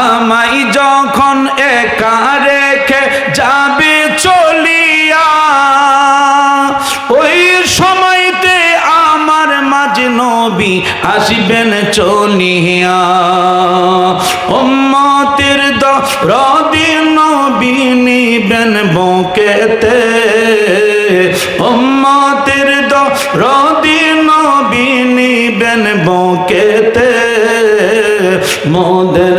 আমাই যখন একা রেখে যাবে চলিয়া, ওই সময়তে আমার মাঝে নবী আসবেন চলিয়া। উম্মতের দরদি নবী নিবেন বকেতে। উম্মতের দরদি নবী নিবেন বকেতে। মোদের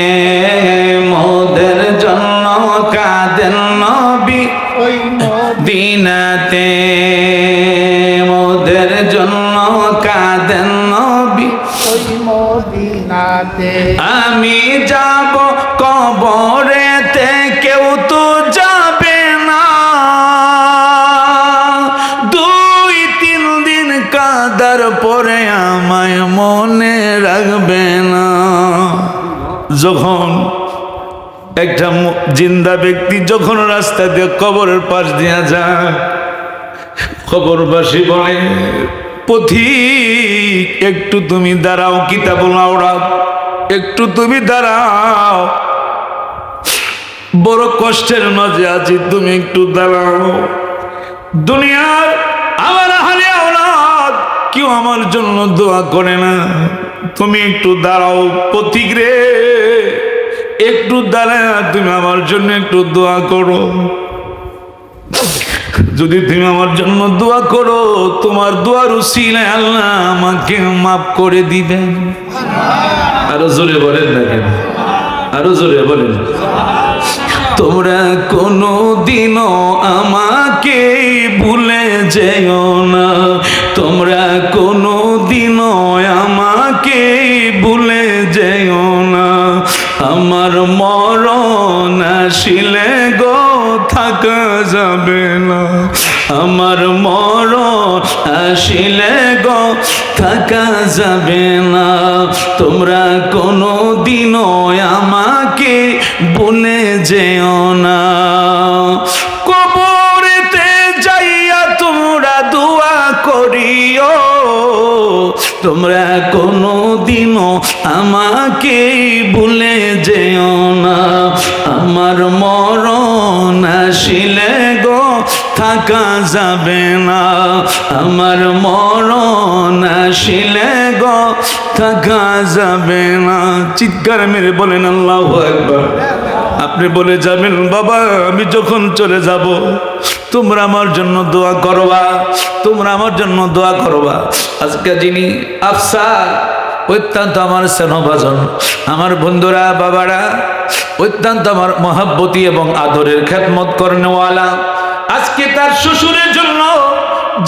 মদিনাতে আমি যাব কবরেতে কেউ তো যাবে না। দুই, তিন দিন কাদার পরে আমায় মনে রাখবে না। যখন একটা জিন্দা ব্যক্তি যখন রাস্তা দিয়ে কবরের পাশ দিয়া যায় খবরবাসী বলে পথিক, একটু তুমি দাঁড়াও কিতাব লাউড়াও একটু তুমি দাঁড়াও। বড় কষ্টের মাঝে আছি, তুমি একটু দাঁড়াও। দুনিয়ার আমার হারে আওলাদ কেউ আমার জন্য দোয়া করে না। তুমি একটু দাঁড়াও পথিক রে, একটু দাঁড়ায়, তুমি আমার জন্য একটু দোয়া করো। যদি তুমি আমার জন্য দোয়া করো, তোমার দোয়ার উসিলায় আল্লাহ আমাকে মাফ করে দিবেন আরও জোরে বলেন না কেন? আরও জোরে বলেন। তোমরা কোনো দিনও আমাকে ভুলে যেও না। তোমরা কোনো দিনও আমাকে আমার মরণ আসিলে গো, থাকা যাবে না। আমার মরণ আসিলে গো, থাকা যাবে না। তোমরা কোনো দিনও আমাকে বলে যেও না। কবরেতে যাইয়া তোমরা দোয়া করিও। তোমরা কোনো দিনও আমাকে ভুলে যেও না। আমার মরণ আসিলে গো, থাকা যাবে না। আমার মরণ আসিলে গো, থাকা যাবে না। চিৎকার মেরে বলেন আল্লাহ একবার আপনি বলে যাবেন, বাবা, আমি যখন চলে যাব, তোমরা আমার জন্য দোয়া করবা, তোমরা আমার জন্য দোয়া করবা। আজকে যিনি আফসার অত্যন্ত আমার স্নেহভাজন। আমার বন্ধুরা, বাবারা, অত্যন্ত আমার মহাব্বতী এবং আদরের খেদমত করেনওয়ালা। আজকে তার শ্বশুরের জন্য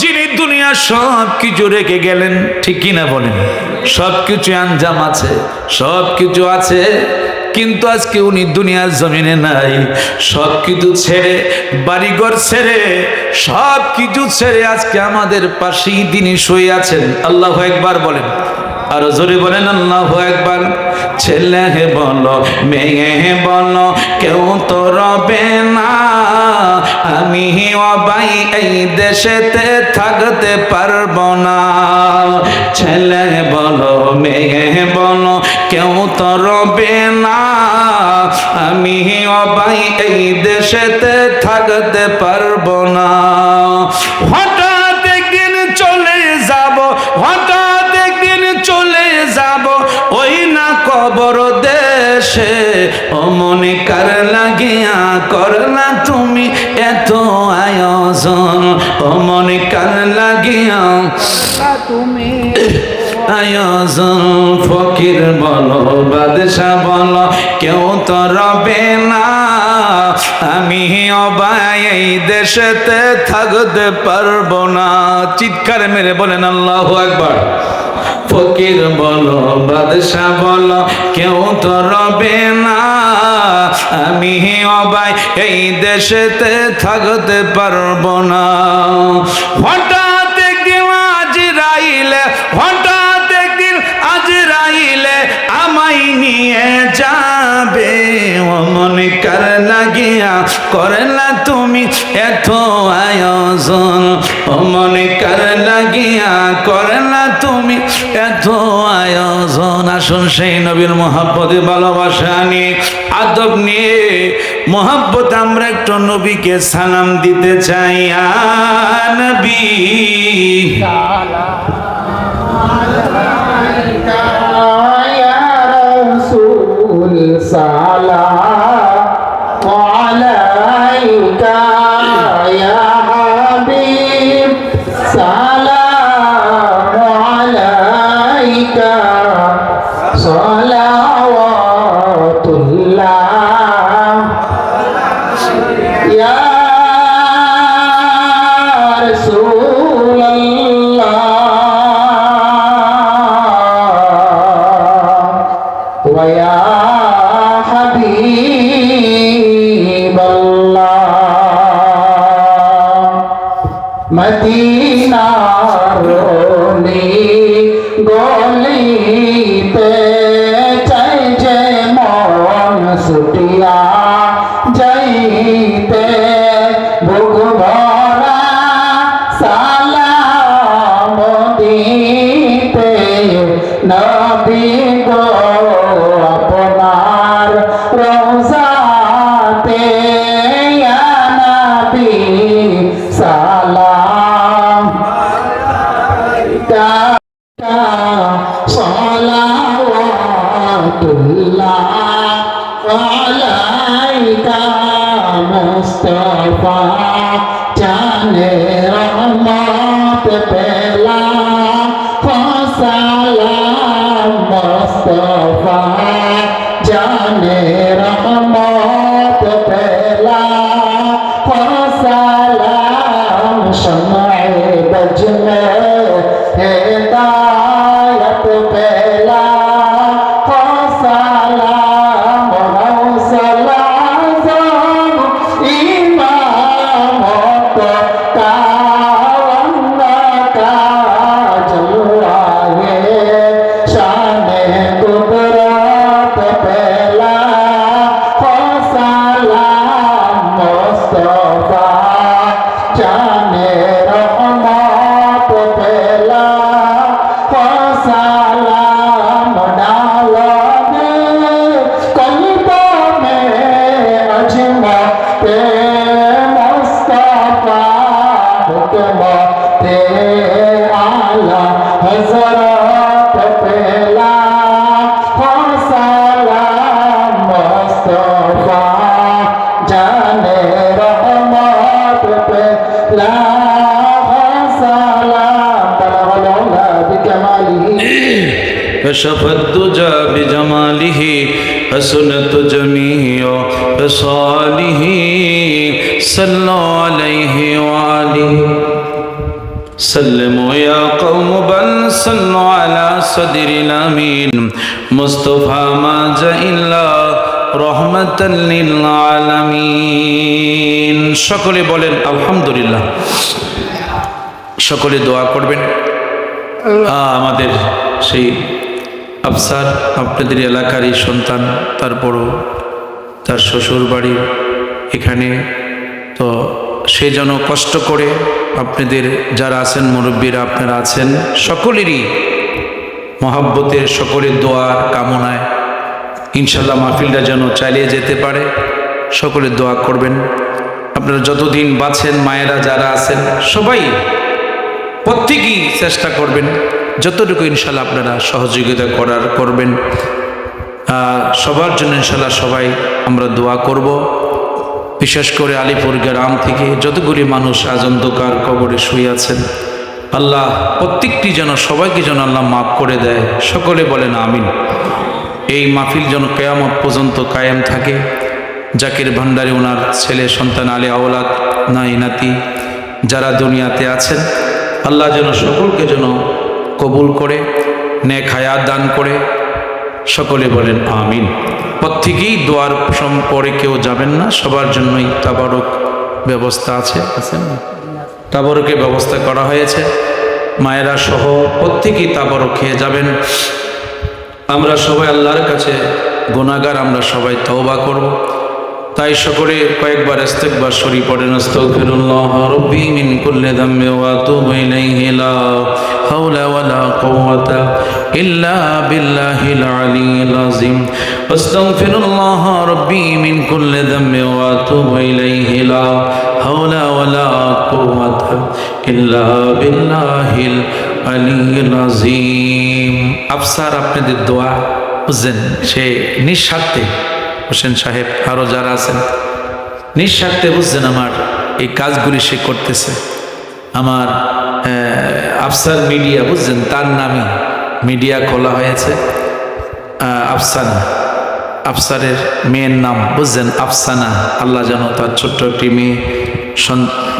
যিনি দুনিয়া সব কিছু রেখে গেলেন, ঠিক কিনা বলেন? সব কিছু আঞ্জাম আছে সব কিছু আছে, কিন্তু আজকে উনি দুনিয়ার জমিনে নাই। সব কিছু ছেড়ে, বাড়িঘর ছেড়ে সব কিছু ছেড়ে আজকে আমাদের পাশেই তিনি শুয়ে আছেন। আল্লাহ একবার বলেন। আরও জোরে বলেন, আল্লাহ একবার ছেলে বলো, মেয়ে বলো, কেউ তো রবে না। আমি অবাই এই দেশেতে থাকতে পারব না। ছেলে বলো, মেয়ে বলো, কেউ তো রবে না। আমি অবাই এই দেশেতে করলা তুমি এত আয়োজন? ও মনে কার লাগিয়া তুমি আয়োজন। ফকির বলো বাদশাহ বলো কেউ তো রবে না। আমি অবাই এই দেশেতে থাকতে পারব না। চিৎকার মেরে বলেন আল্লাহ একবার ফকির বলো বাদশাহ বলো কেউ তো রবে না। আমি অবাই এই দেশেতে থাকতে পারব না। লাগিয়া করে না তুমি এত আয়োজন। ও মনে কার লাগিয়া করে না তুমি এত আয়োজন। আসুন সেই নবীর মহাব্বতে ভালোবাসা নিয়ে, আদব নিয়ে, মহাব্বত আমরা একটু নবীকে সালাম দিতে চাই। নবী। মুস্তফা জানে كشف الدجى بجماله حسنت جميع خصاله صلوا عليه وآله سلموا يا قوم بل صلوا على صدر الأمين مصطفى ما جاء إلا رحمة للعالمين সকলে বলেন আলহামদুলিল্লাহ সকলে দোয়া করবেন আহ, আমাদের সেই আফসার আপনাদের এলাকারই সন্তান তারপরও তার শ্বশুর বাড়ি এখানে তো সে যেন কষ্ট করে আপনাদের যারা আছেন, মুরব্বীরা আপনারা আছেন, সকলেরই মহাব্বতের, সকলের দোয়ার কামনায় ইনশাল্লাহ মাহফিলটা যেন চালিয়ে যেতে পারে। সকলের দোয়া করবেন। আপনারা যতদিন বাঁচেন, মায়েরা যারা আছেন, সবাই প্রত্যেকেই চেষ্টা করবেন যতটুকু ইনশাল্লাহ আপনারা সহযোগিতা করার করবেন সবার জন্য ইনশাল্লাহ সবাই আমরা দোয়া করব। বিশেষ করে আলিপুর গ্রাম থেকে যতগুলি মানুষ আজ অন্ধকার কবরে শুয়ে আছেন, আল্লাহ প্রত্যেকটি যেন সবাইকে যেন আল্লাহ মাফ করে দেয়। সকলে বলেন আমিন। এই মাহফিল যেন কেয়ামত পর্যন্ত কায়েম থাকে। জাকির ভান্ডারে ওনার ছেলে সন্তান আলী আওলাদ নাই নাতি, যারা দুনিয়াতে আছেন, আল্লাহ যেন সকলকে যেন কবুল করে, নেক হায়াত দান করে। সকলে বলেন, আমিন। প্রত্যেকেই দোয়ার পরে কেউ যাবেন না, সবার জন্যই তাবারক ব্যবস্থা আছে আছে না? তাবরকের ব্যবস্থা করা হয়েছে। মায়েরা সহ প্রত্যেকেই তাবরক খেয়ে যাবেন। আমরা সবাই আল্লাহর কাছে গুণাগার আমরা সবাই তওবা করব। তাই সকলে কয়েকবার ইস্তেকবার শরী পড়েন আস্তাগফিরুল্লাহ রাব্বি মিন কুল্লি যামবি ওয়া আতুবু ইলাইহি, লা হাওলা ওয়ালা কুওয়াতা ইল্লা বিল্লাহিল আলিয়্যিল আযীম। আস্তাগফিরুল্লাহ রাব্বি মিন কুল্লি যামবি ওয়া আতুবু ইলাইহি, লা হাওলা ওয়ালা কুওয়াতা ইল্লা বিল্লাহিল আলিয়্যিল আযীম। আফসার, আপনাদের দোয়া বুঝছেন সে নিঃস্বার্থে হোসেন সাহেব আরও যারা আছেন, নিঃস্বার্থে বুঝছেন আমার এই কাজগুলি সে করতেছে। আমার আফসার মিডিয়া, বুঝছেন, তার নামে মিডিয়া খোলা হয়েছে। আফসানা, আফসারের মেয়ের নাম, বুঝছেন, আফসানা, আল্লাহ যেন তার ছোট্ট একটি মেয়ে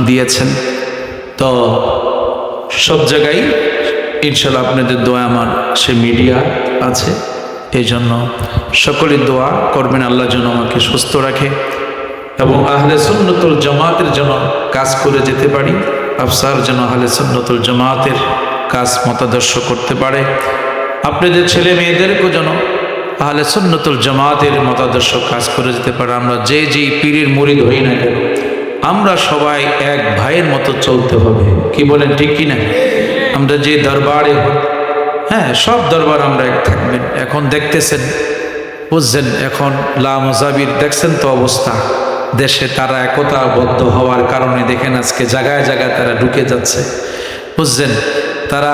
দিয়েছেন। তো সব জায়গায় ইনশাল্লাহ আপনাদের দোয়া আমার সে মিডিয়া আছে। এই জন্য সকলে দোয়া করবেন, আল্লাহ যেন আমাকে সুস্থ রাখে এবং আহলে সুন্নতুল জামাতের যেন কাজ করে যেতে পারি, আফসার যেন আহলে সুন্নতুল জামাতের কাজ মতাদর্শ করতে পারে। আপনাদের ছেলে মেয়েদেরকেও যেন আহলে সুন্নতুল জামাতের মতাদর্শ কাজ করে যেতে পারে। আমরা যে যেই পীরের মুরিদ হই না কেন, আমরা সবাই এক ভাইয়ের মতো চলতে হবে। কি বলেন, ঠিক কি না আমরা যে দরবারে হ্যাঁ সব দরবার আমরা এক থাকবেন। এখন দেখতেছেন, বুঝছেন, এখন লা মজাবির দেখছেন তো অবস্থা। দেশে তারা একতাবদ্ধ হওয়ার কারণে দেখেন আজকে জায়গায় জায়গায় তারা ঢুকে যাচ্ছে। বুঝছেন, তারা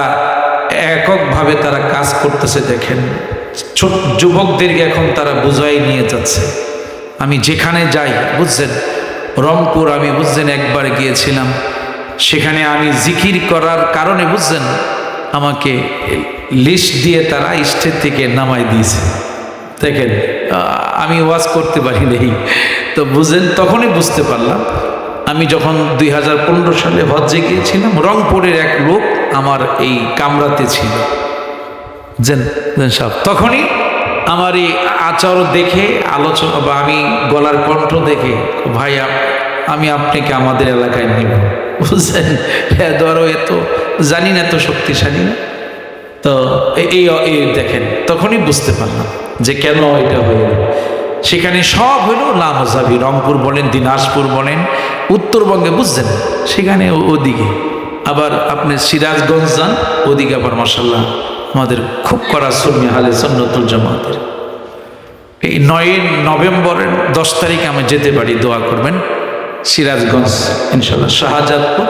এককভাবে তারা কাজ করতেছে, দেখেন। ছোট যুবকদেরকে এখন তারা বুঝাই নিয়ে যাচ্ছে। আমি যেখানে যাই, বুঝছেন, রংপুর আমি, বুঝছেন, একবার গিয়েছিলাম। সেখানে আমি জিকির করার কারণে, বুঝছেন আমাকে লিস্ট দিয়ে তারা স্টেজ থেকে নামাই দিয়েছে। দেখেন আমি ওয়াজ করতে পারি নেই। তো বুঝেন, তখনই বুঝতে পারলাম, আমি যখন দুই হাজার পনেরো সালে হজ্জে গিয়েছিলাম, রংপুরের এক লোক আমার এই কামরাতে ছিল। জেন সাহেব, তখনই আমার এই আচর দেখে, আলোচনা বা আমি গলার কণ্ঠ দেখে ভাই আপ- আমি আপনাকে আমাদের এলাকায় নিব। বুঝছেন? হ্যাঁ ধরো এত জানি না এত শক্তিশালী না। তো এই দেখেন, তখনই বুঝতে পারলাম যে কেন এটা হয়ে গেল। সেখানে সব হলো লামজাবি, রংপুর বলেন, দিনাজপুর বলেন, উত্তরবঙ্গে বুঝছেন? সেখানে ওদিকে। আবার আপনি সিরাজগঞ্জ যান, ওদিকে আবার মাসাল্লাহ আমাদের খুব করা সুন্নি হালে সন্ন্যতুল জামাতের। এই নয় নভেম্বরের দশ তারিখে আমি যেতে পারি, দোয়া করবেন। সিরাজগঞ্জ ইনশাল্লাহ শাহজাদপুর।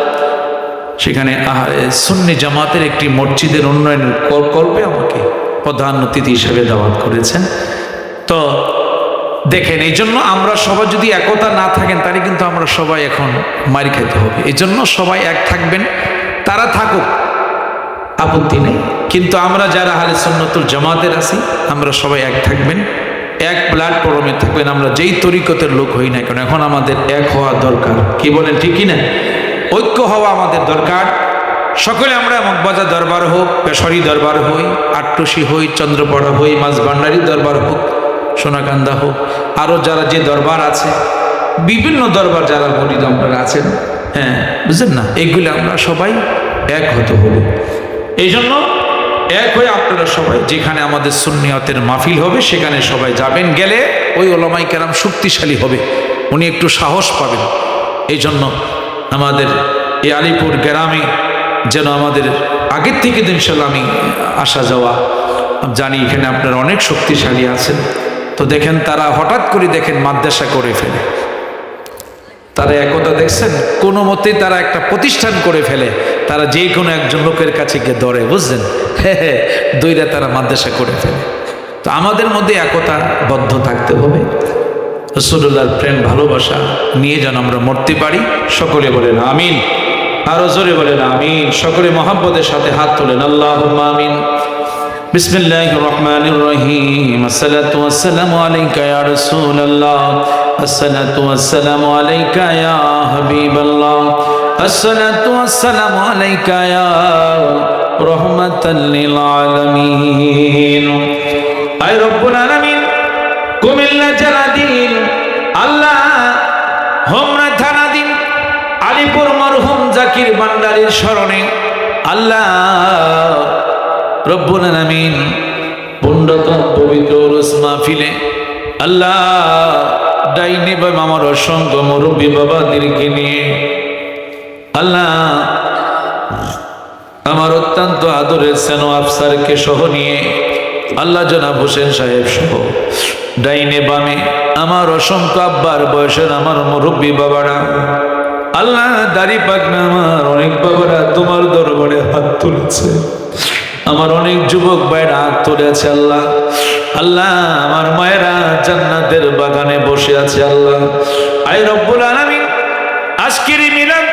সেখানে সুন্নি জামাতের একটি মসজিদের উন্নয়ন কল্পে আমাকে প্রধান অতিথি হিসেবে দাওয়াত করেছেন। তো দেখেন, এই জন্য আমরা সবাই যদি একতা না থাকেন, তাহলে কিন্তু আমরা সবাই এখন মারি খেতে হবে। এই জন্য সবাই এক থাকবেন, তারা থাকুক, আপত্তি নেই। কিন্তু আমরা যারা হালে সন্ন্যতুল জামাতের আছি, আমরা সবাই এক থাকবেন, এক প্ল্যাটফর্মে থাকবেন আমরা যেই তরিকতের লোক হই না কেন, এখন আমাদের এক হওয়া দরকার। কি বলেন, ঠিক কি না? ঐক্য হওয়া আমাদের দরকার। সকলে আমরা মগবাজার দরবার হোক, পেশরি দরবার হই, আটটুসি হই, চন্দ্রপড়া হই মাঝভান্ডারি দরবার হোক, সোনাকান্দা হোক আরও যারা যে দরবার আছে, বিভিন্ন দরবার যারা মরিদ আপনারা আছেন হ্যাঁ বুঝলেন না? এগুলো আমরা সবাই এক হতে হবে। এই জন্য এক হয়ে আপনারা সবাই যেখানে আমাদের সুন্নিয়তের মাহফিল হবে, সেখানে সবাই যাবেন, গেলে ওই ওলামাই কেরাম শক্তিশালী হবে। উনি একটু সাহস পাবেন। এই জন্য আমাদের এই আলিপুর গ্রামে যেন আমাদের আগের থেকে ইনশাল্লাহ আমি আসা যাওয়া, জানি এখানে আপনারা অনেক শক্তিশালী আছেন। তো দেখেন তারা হঠাৎ করে দেখেন মাদ্রাসা করে ফেলে। তারা একতা দেখছেন, কোনো মতেই তারা একটা প্রতিষ্ঠান করে ফেলে। তারা যে কোনো একজন লোকের কাছে গিয়ে দৌড়ে বুঝছেন? দইরা তারা মাদ্রাসা করে ফেলে। তো আমাদের মধ্যে একতা বদ্ধ থাকতে হবে। রসুল্লাহর প্রেম ভালোবাসা নিয়ে যেন আমরা মরতে পারি সকলে বলেন আমিন আরো জোরে বলেন আমিন সকলে মহাব্বতের সাথে হাত তোলেন আল্লাহ আমিন بسم الله الرحمن الرحيم الصلاة والسلام عليك يا رسول الله الصلاة والسلام عليك يا حبيب الله الصلاة والسلام عليك يا رحمة للعالمين أي رب العالمين কুমিল্লা জেলাধীন আল্লাহ জাকির ভান্ডারীর স্মরণে আল্লাহ রব্বুল পুণ্ডতম পবিত্র রুস মাহফিলে আল্লাহ ডাইনি বা আমার অসংখ্য মুরব্বী বাবাদেরকে নিয়ে আল্লাহ আমার অত্যন্ত আদরের সেনো আফসারকে সহ নিয়ে আল্লাহ জনাব হোসেন সাহেব সহ ডাইনে বামে আমার অসংখ্য আব্বার বয়সের আমার মুরব্বী বাবারা আল্লাহ দাড়ি পাক না, আমার অনেক বাবারা তোমার দরবারে হাত তুলেছে। আমার অনেক যুবক ভাইরা হাত তুলেছে আল্লাহ। আল্লাহ, আমার মায়েরা জান্নাতের বাগানে বসে আছে আল্লাহ। আই রব্বুল আলামিন, আজকের মিলাদ,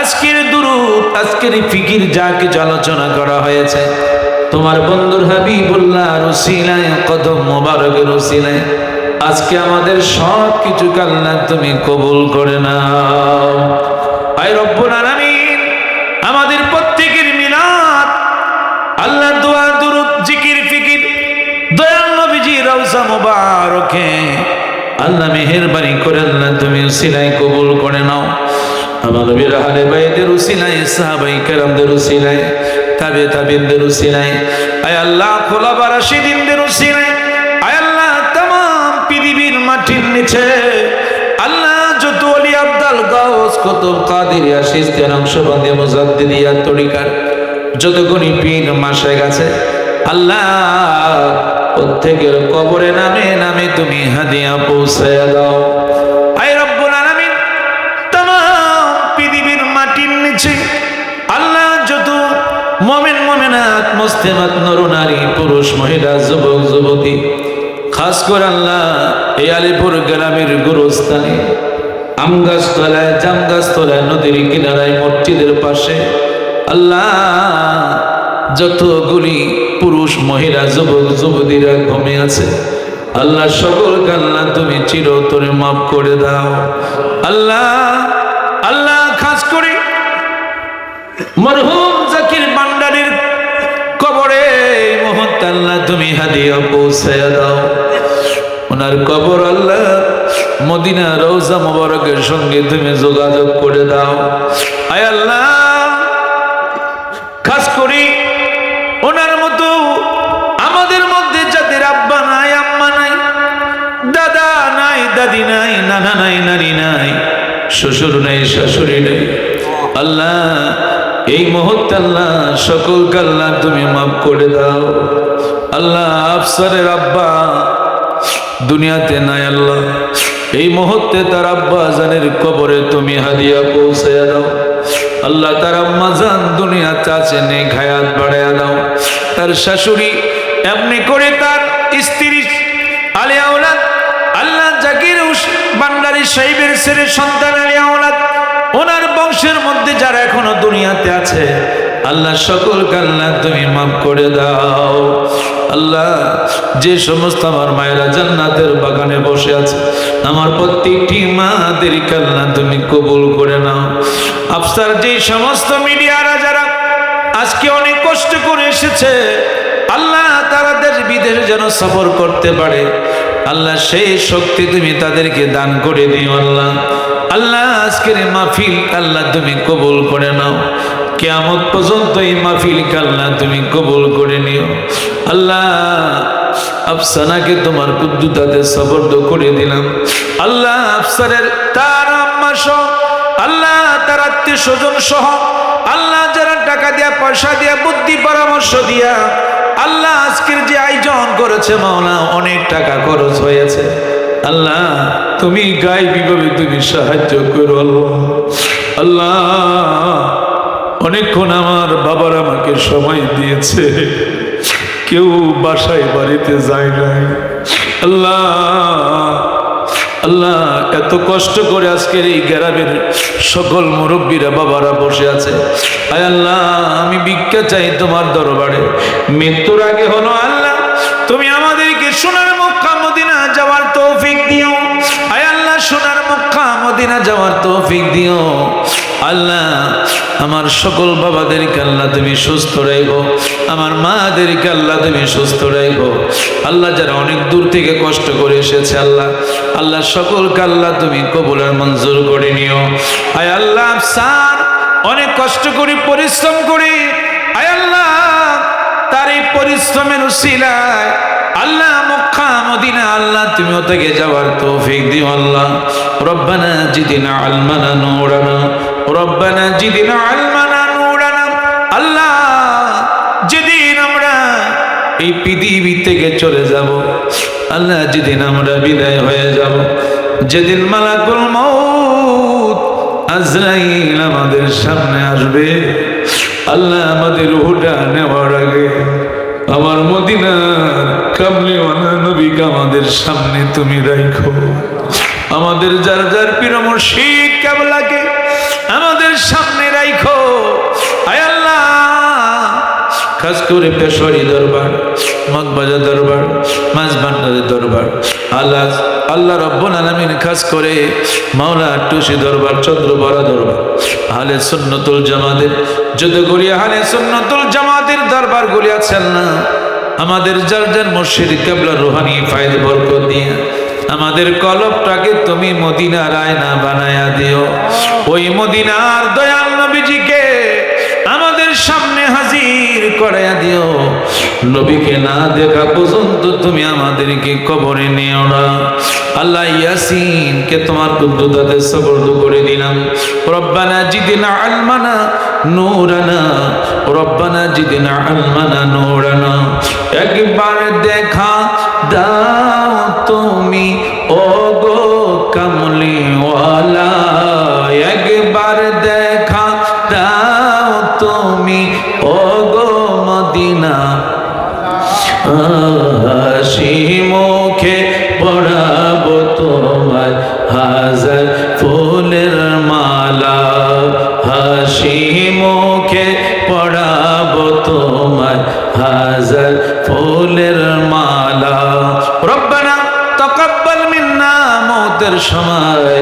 আজকের দুরুদ, আজকের ফিকির যা কিছু আলোচনা করা হয়েছে। তোমার বন্ধুর হাবিবুল্লাহ রসিলায়, কদম মোবারকের রসিলায়। আজকে আমাদের সব কিছু কাল্লা তুমি কবুল করে নাও। আই রব্বুল আমাদের প্রত্যেকের মিলাদ আল্লাহ দোয়া, দুরুদ, জিকির, ফিকির আল্লাহ মেহেরবানি করে তুমি উসিলাই কবুল করে নাও। আমার আল্লাহ উসিলাই কুতুব কাদিরিয়া সিস্তের অংশবাদী মুজাদ্দিদিয়া তরিকার যত গুণী পীর মাসে গেছে, আল্লাহ প্রত্যেকের কবরে নামে নামে তুমি হাদিয়া পৌঁছে দাও। আয় রব্বুল আলামিন পৃথিবীর মাটির নিচে আল্লাহ যত মমেন মমেনাত মুসলিমাত নরনারী পুরুষ, মহিলা, যুবক, যুবতী, খাস করে আল্লাহ এই আলিপুর গ্রামের গুরুস্থানে আম গাছতলায়, জাম গাছতলায়, নদীর কিনারায়, মসজিদের পাশে। আল্লাহ, যতগুলি পুরুষ, মহিলা, যুবক, যুবতীরা ঘুমে আছে, আল্লাহ সকল আল্লাহ তুমি চিরতরে মাফ করে দাও। আল্লাহ আল্লাহ, খাস করে মরহুম জাকির বান্ডারির কবরে মুহূর্তে আল্লাহ তুমি হাদিয়া পৌঁছায় দাও। ওনার কবর আল্লাহ মদিনা রৌজা মোবারকের সঙ্গে তুমি যোগাযোগ করে দাও। আয় আল্লাহ, খাস করি ওনার মতো আমাদের মধ্যে যাদের আব্বা নাই, আম্মা নাই, দাদা নাই, দাদি নাই, নানা নাই নারী নাই, শ্বশুর নাই, শাশুড়ি নাই। আল্লাহ, এই মুহূর্তে আল্লাহ সকল আল্লাহ তুমি মাফ করে দাও। আল্লাহ আফসারের আব্বা দুনিয়াতে নাই আল্লাহ। এই মুহূর্তে তার আব্বা জানের কবরে তুমি হাদিয়া পৌঁছে দাও। আল্লাহ তার আম্মা জান দুনিয়া চাচে নেই খায়াত বাড়াইয়া দাও। তার শাশুড়ি এমনি করে তার স্ত্রী আলিয়া আল্লাহ জাকির বান্ডারি সাহেবের ছেলে সন্তান আলিয়া ওনার বংশের মধ্যে যারা এখনও দুনিয়াতে আছে, আল্লাহ সকল আল্লাহ তুমি মাফ করে দাও। আল্লাহ, যে সমস্ত আমার মায়েরা জান্নাতের বাগানে বসে আছে, আমার প্রত্যেকটি মাদের কাল্লা তুমি কবুল করে নাও। আফসার, যে সমস্ত মিডিয়ারা যারা আজকে অনেক কষ্ট করে এসেছে, আল্লাহ তারা দেশ বিদেশে যেন সফর করতে পারে। আল্লাহ, সেই শক্তি তুমি তাদেরকে দান করে দিও, আল্লাহ। আল্লাহ, আজকের মাহফিল, আল্লাহ তুমি কবুল করে নাও। কেয়ামত পর্যন্ত এই মাহফিল আল্লাহ তুমি কবুল করে নিও। আল্লাহ, আফসানাকে তোমার কুদ্দুতাতে সবর্দ করে দিলাম। আল্লাহ আফসারের তার আম্মা সহ, আল্লাহ, তার আত্মীয় স্বজন সহ, আল্লাহ, যারা টাকা দিয়া, পয়সা দিয়া, বুদ্ধি, পরামর্শ দিয়া, আল্লাহ, আজকের যে আয়োজন করেছে মাওলা, অনেক টাকা খরচ হয়েছে। আল্লাহ, তুমি গাই বিভাবে তুমি সাহায্য করো, আল্লাহ। অনেকক্ষণ আমার বাবার আমাকে সময় দিয়েছে। কেউ বাসায়, বাড়িতে যায় নাই। আল্লাহ আল্লাহ, এত কষ্ট করে আজকের এই গ্রামের সকল মুরব্বীরা, বাবারা বসে আছে। আয় আল্লাহ, আমি ভিক্ষা চাই তোমার দরবারে। মৃত্যুর আগে হলো আল্লাহ, তুমি আমাদেরকে যাওয়ার তৌফিক দিও। আল্লাহ, আমার সকল বাবাদেরকে আল্লাহ তুমি সুস্থ রাখো আমার মাদেরকে আল্লাহ তুমি সুস্থ রাখো আল্লাহ যারা অনেক দূর থেকে কষ্ট করে এসেছে, আল্লাহ আল্লাহ সকলকে আল্লাহ তুমি কবুলার মঞ্জুর করে নিও। আয় আল্লাহ, স্যার, অনেক কষ্ট করি, পরিশ্রম করি, আয় আল্লাহ, তার এই পরিশ্রমের উসিলায় আল্লাহ মদিনা আল্লাহ, তুমি থেকে যাওয়ার তৌফিক দিও আল্লাহ। রব্বানা জিদিনা আলমানা নূরানা, রব্বানা জিদিনা আলমানা নূরানা। আল্লাহ, যেদিন আমরা এই পৃথিবী থেকে চলে যাব, আল্লাহ যেদিন আমরা বিদায় হয়ে যাব, যেদিন মালাকুল মৌত আজরাইল আমাদের সামনে আসবে, আল্লাহ আমাদের রুহটা নেওয়ার আগে আমার মদিনা কামলিওয়ালা নবীকে আমাদের সামনে তুমি রাখো। আমাদের যার যার পীর মুর্শিদ কাবলাকে খাস করে পেশোয়ারি দরবার, মগবাজার দরবার মাছ ভান্ডারের দরবার, আল্লাহ আল্লাহ রব্বুল আলমিন খাস করে মাওলা টুসি দরবার চন্দ্রবরা দরবার হালে সুন্নতুল জামাতের। যত গড়িয়া হালে সুন্নতুল জামাতের দরবার গুলি আছেন না আমাদের যার যার মসজিদ কেবলা রোহানি ফায়দ বরকত দিয়ে, আমাদের কলবটাকে তুমি মদিনার আয়না বানায়া দিও। ওই মদিনার দয়াল করাইয়া দিও। নবীকে না দেখা পর্যন্ত তুমি আমাদেরকে কবরে নিও না। আল্লাহ ইয়াসিন কে তোমার কুদ্দুতাতে সবর্দ করে দিলাম। রব্বানা জিদিনা আলমানা নূরানা। রব্বানা জিদিনা আলমানা নূরানা। একবার দেখা দাও তুমি ও গো মদিনা হাসি মুখে পড়াবো তোমার হাজার ফুলের মালা। হাসি মুখে পড়াবো তোমার হাজার ফুলের মালা। রব্বানা, তকাব্বাল মিন্না, মৌতের সময়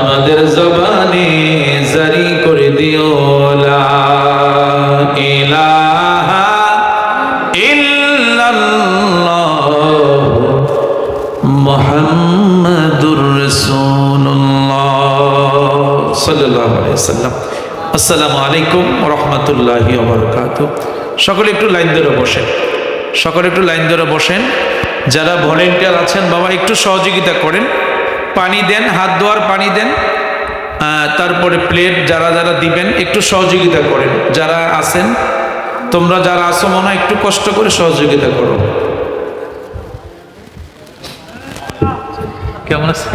আমাদের জবানে আসসালামু আলাইকুম রাহমাতুল্লাহি সকলে একটু লাইন ধরে বসেন। সকলে একটু লাইন ধরে বসেন। যারা ভলেন্টিয়ার আছেন, বাবা একটু সহযোগিতা করেন। পানি দেন, হাত ধোয়ার পানি দেন। তারপরে প্লেট যারা যারা দিবেন, একটু সহযোগিতা করেন। যারা আছেন, তোমরা যারা আসো মনে একটু কষ্ট করে সহযোগিতা করো। কেমন আছে